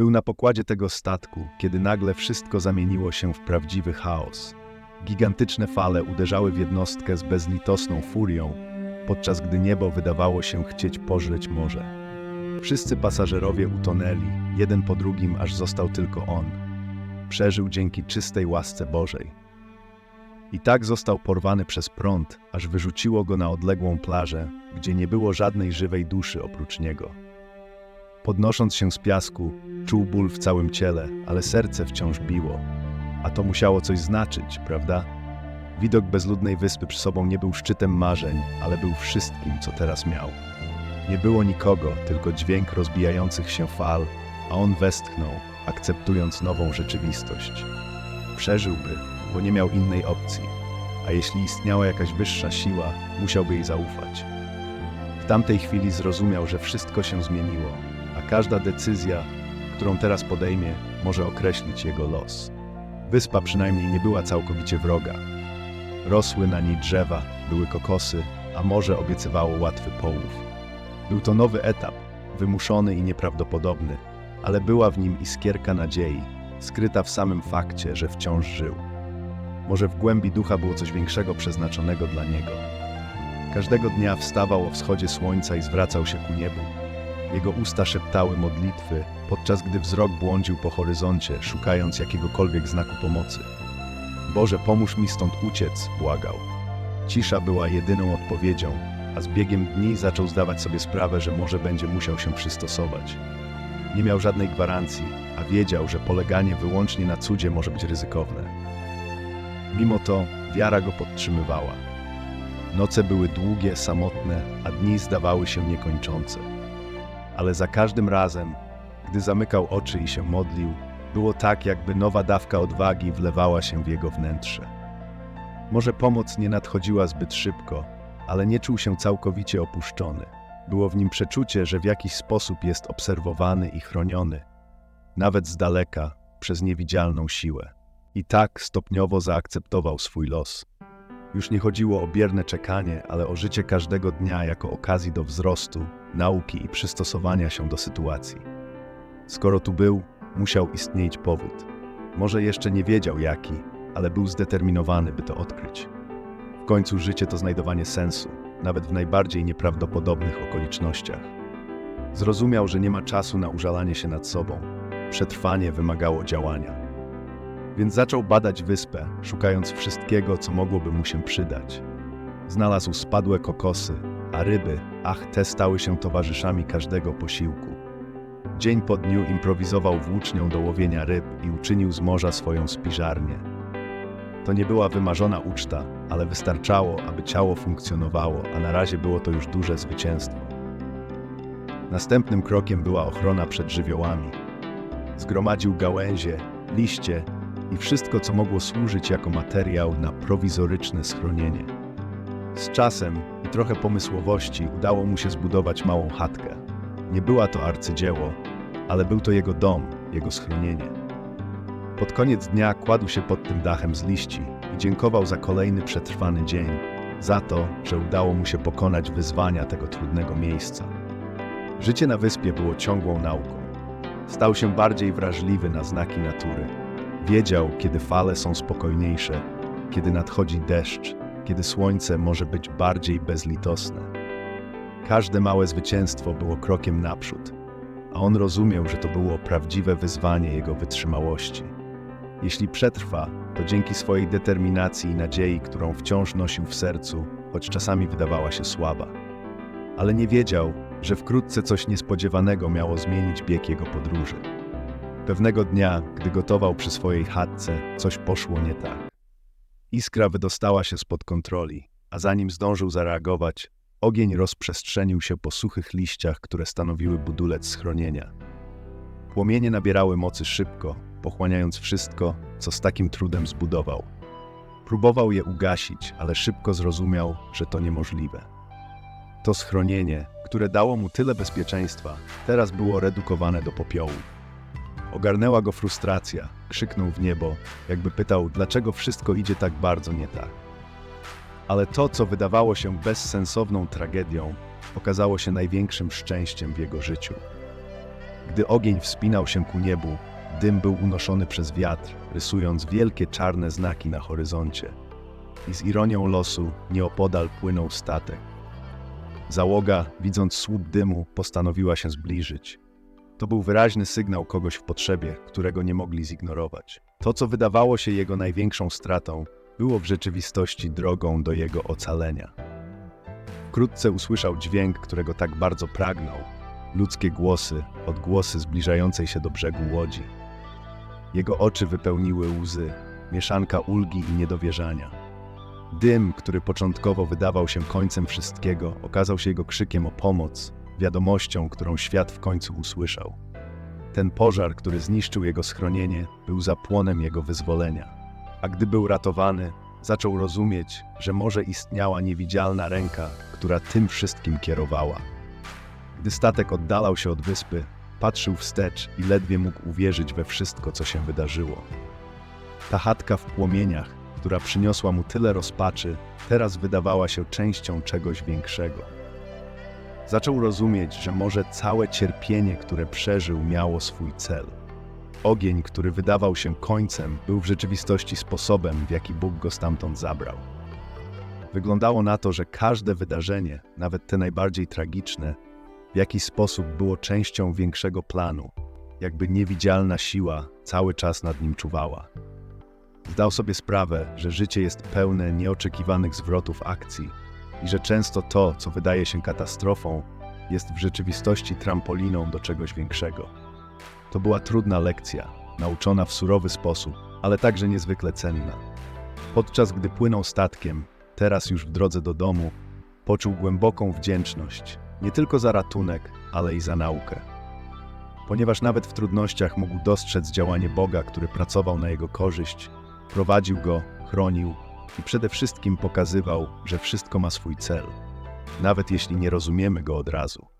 Był na pokładzie tego statku, kiedy nagle wszystko zamieniło się w prawdziwy chaos. Gigantyczne fale uderzały w jednostkę z bezlitosną furią, podczas gdy niebo wydawało się chcieć pożreć morze. Wszyscy pasażerowie utonęli, jeden po drugim, aż został tylko on. Przeżył dzięki czystej łasce Bożej. I tak został porwany przez prąd, aż wyrzuciło go na odległą plażę, gdzie nie było żadnej żywej duszy oprócz niego. Podnosząc się z piasku, czuł ból w całym ciele, ale serce wciąż biło. A to musiało coś znaczyć, prawda? Widok bezludnej wyspy przy sobą nie był szczytem marzeń, ale był wszystkim, co teraz miał. Nie było nikogo, tylko dźwięk rozbijających się fal, a on westchnął, akceptując nową rzeczywistość. Przeżyłby, bo nie miał innej opcji, a jeśli istniała jakaś wyższa siła, musiałby jej zaufać. W tamtej chwili zrozumiał, że wszystko się zmieniło, każda decyzja, którą teraz podejmie, może określić jego los. Wyspa przynajmniej nie była całkowicie wroga. Rosły na niej drzewa, były kokosy, a morze obiecywało łatwy połów. Był to nowy etap, wymuszony i nieprawdopodobny, ale była w nim iskierka nadziei, skryta w samym fakcie, że wciąż żył. Może w głębi ducha było coś większego przeznaczonego dla niego. Każdego dnia wstawał o wschodzie słońca i zwracał się ku niebu. Jego usta szeptały modlitwy, podczas gdy wzrok błądził po horyzoncie, szukając jakiegokolwiek znaku pomocy. Boże, pomóż mi stąd uciec, błagał. Cisza była jedyną odpowiedzią, a z biegiem dni zaczął zdawać sobie sprawę, że może będzie musiał się przystosować. Nie miał żadnej gwarancji, a wiedział, że poleganie wyłącznie na cudzie może być ryzykowne. Mimo to wiara go podtrzymywała. Noce były długie, samotne, a dni zdawały się niekończące. Ale za każdym razem, gdy zamykał oczy i się modlił, było tak, jakby nowa dawka odwagi wlewała się w jego wnętrze. Może pomoc nie nadchodziła zbyt szybko, ale nie czuł się całkowicie opuszczony. Było w nim przeczucie, że w jakiś sposób jest obserwowany i chroniony, nawet z daleka, przez niewidzialną siłę. I tak stopniowo zaakceptował swój los. Już nie chodziło o bierne czekanie, ale o życie każdego dnia jako okazji do wzrostu, nauki i przystosowania się do sytuacji. Skoro tu był, musiał istnieć powód. Może jeszcze nie wiedział jaki, ale był zdeterminowany, by to odkryć. W końcu życie to znajdowanie sensu, nawet w najbardziej nieprawdopodobnych okolicznościach. Zrozumiał, że nie ma czasu na użalanie się nad sobą. Przetrwanie wymagało działania. Więc zaczął badać wyspę, szukając wszystkiego, co mogłoby mu się przydać. Znalazł spadłe kokosy, a ryby, ach, te stały się towarzyszami każdego posiłku. Dzień po dniu improwizował włócznią do łowienia ryb i uczynił z morza swoją spiżarnię. To nie była wymarzona uczta, ale wystarczało, aby ciało funkcjonowało, a na razie było to już duże zwycięstwo. Następnym krokiem była ochrona przed żywiołami. Zgromadził gałęzie, liście i wszystko, co mogło służyć jako materiał na prowizoryczne schronienie. Z czasem i trochę pomysłowości udało mu się zbudować małą chatkę. Nie była to arcydzieło, ale był to jego dom, jego schronienie. Pod koniec dnia kładł się pod tym dachem z liści i dziękował za kolejny przetrwany dzień, za to, że udało mu się pokonać wyzwania tego trudnego miejsca. Życie na wyspie było ciągłą nauką. Stał się bardziej wrażliwy na znaki natury. Wiedział, kiedy fale są spokojniejsze, kiedy nadchodzi deszcz, kiedy słońce może być bardziej bezlitosne. Każde małe zwycięstwo było krokiem naprzód, a on rozumiał, że to było prawdziwe wyzwanie jego wytrzymałości. Jeśli przetrwa, to dzięki swojej determinacji i nadziei, którą wciąż nosił w sercu, choć czasami wydawała się słaba. Ale nie wiedział, że wkrótce coś niespodziewanego miało zmienić bieg jego podróży. Pewnego dnia, gdy gotował przy swojej chatce, coś poszło nie tak. Iskra wydostała się spod kontroli, a zanim zdążył zareagować, ogień rozprzestrzenił się po suchych liściach, które stanowiły budulec schronienia. Płomienie nabierały mocy szybko, pochłaniając wszystko, co z takim trudem zbudował. Próbował je ugasić, ale szybko zrozumiał, że to niemożliwe. To schronienie, które dało mu tyle bezpieczeństwa, teraz było redukowane do popiołu. Ogarnęła go frustracja, krzyknął w niebo, jakby pytał, dlaczego wszystko idzie tak bardzo nie tak. Ale to, co wydawało się bezsensowną tragedią, okazało się największym szczęściem w jego życiu. Gdy ogień wspinał się ku niebu, dym był unoszony przez wiatr, rysując wielkie czarne znaki na horyzoncie. I z ironią losu nieopodal płynął statek. Załoga, widząc słup dymu, postanowiła się zbliżyć. To był wyraźny sygnał kogoś w potrzebie, którego nie mogli zignorować. To, co wydawało się jego największą stratą, było w rzeczywistości drogą do jego ocalenia. Wkrótce usłyszał dźwięk, którego tak bardzo pragnął ludzkie głosy, odgłosy zbliżającej się do brzegu łodzi. Jego oczy wypełniły łzy, mieszanka ulgi i niedowierzania. Dym, który początkowo wydawał się końcem wszystkiego, okazał się jego krzykiem o pomoc, wiadomością, którą świat w końcu usłyszał. Ten pożar, który zniszczył jego schronienie, był zapłonem jego wyzwolenia. A gdy był ratowany, zaczął rozumieć, że może istniała niewidzialna ręka, która tym wszystkim kierowała. Gdy statek oddalał się od wyspy, patrzył wstecz i ledwie mógł uwierzyć we wszystko, co się wydarzyło. Ta chatka w płomieniach, która przyniosła mu tyle rozpaczy, teraz wydawała się częścią czegoś większego. Zaczął rozumieć, że może całe cierpienie, które przeżył, miało swój cel. Ogień, który wydawał się końcem, był w rzeczywistości sposobem, w jaki Bóg go stamtąd zabrał. Wyglądało na to, że każde wydarzenie, nawet te najbardziej tragiczne, w jakiś sposób było częścią większego planu, jakby niewidzialna siła cały czas nad nim czuwała. Zdał sobie sprawę, że życie jest pełne nieoczekiwanych zwrotów akcji i że często to, co wydaje się katastrofą, jest w rzeczywistości trampoliną do czegoś większego. To była trudna lekcja, nauczona w surowy sposób, ale także niezwykle cenna. Podczas gdy płynął statkiem, teraz już w drodze do domu, poczuł głęboką wdzięczność, nie tylko za ratunek, ale i za naukę. Ponieważ nawet w trudnościach mógł dostrzec działanie Boga, który pracował na jego korzyść, prowadził go, chronił i przede wszystkim pokazywał, że wszystko ma swój cel, nawet jeśli nie rozumiemy go od razu.